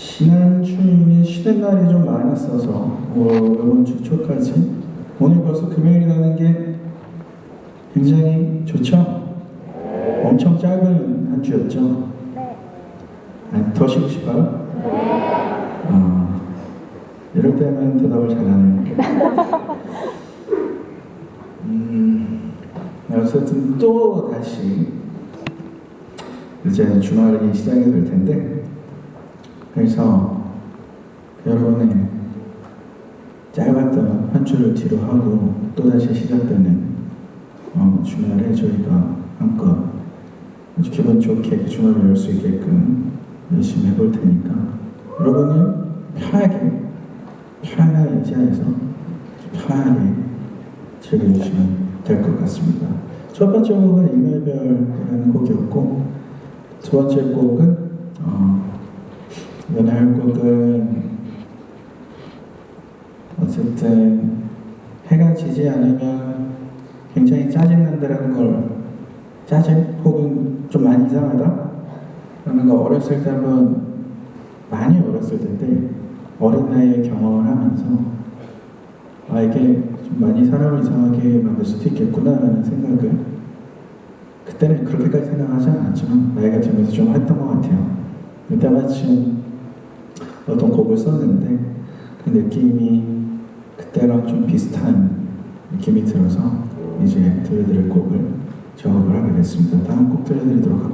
지난 주에 쉬는 날이 좀 많았어서 어, 이번 주 초까지 오늘 벌써 금요일이라는 게 굉장히 좋죠? 엄청 짧은 한 주였죠? 네. 아니, 더 쉬고 싶어요? 어, 이럴 때면 대답을 잘하네요. 음, 어쨌든 또 다시 이제 주말이 시작이 될 텐데 그래서 여러분의 짧았던 한 주를 뒤로 하고 또다시 시작되는 어, 주말에 저희가 한껏 아주 기분 좋게 그 주말을 열 수 있게끔 열심히 해볼 테니까 여러분이 편하게 편안한 의자에서 편하게 즐겨주시면 될 것 같습니다. 첫 번째 곡은 이말별이라는 곡이었고 두 번째 곡은 어, 이번에 할 곡은 어쨌든 해가 지지 않으면 굉장히 짜증난다는 걸 짜증 혹은 좀 많이 이상하다? 라는 거 어렸을 때 한번 많이 어렸을 텐데 어린 나이에 경험을 하면서 아 이게 좀 많이 사람을 이상하게 만들 수도 있겠구나 라는 생각을 그때는 그렇게까지 생각하지 않았지만 나이가 들면서 좀 했던 것 같아요. 그때 마침 어떤 곡을 썼는데 그 느낌이 그때랑 좀 비슷한 느낌이 들어서 이제 들려드릴 곡을 작업을 하게 됐습니다. 다음 곡 들려드리도록 할게요